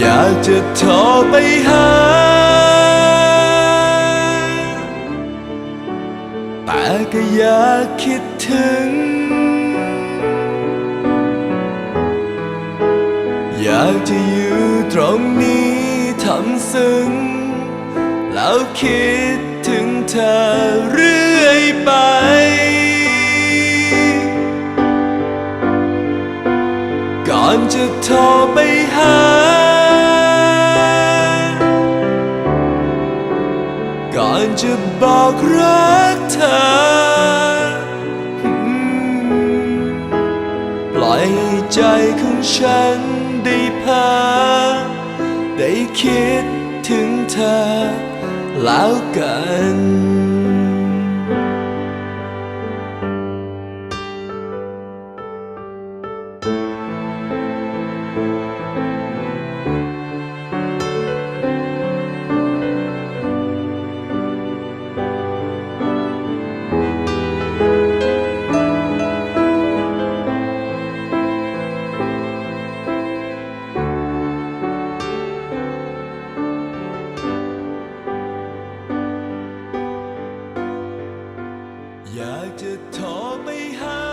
อยากจะโทรไปหา แต่ก็อยากคิดถึง อยากจะอยู่ตรงนี้ทำซึ้ง แล้วคิดถึงเธอเรื่อยไปก่อนจะโทรไปหา ก่อนจะบอกรักเธอ ปล่อยให้ใจของฉันได้พา ได้คิดถึงเธอแล้วกัน อยากจะโทรไปหา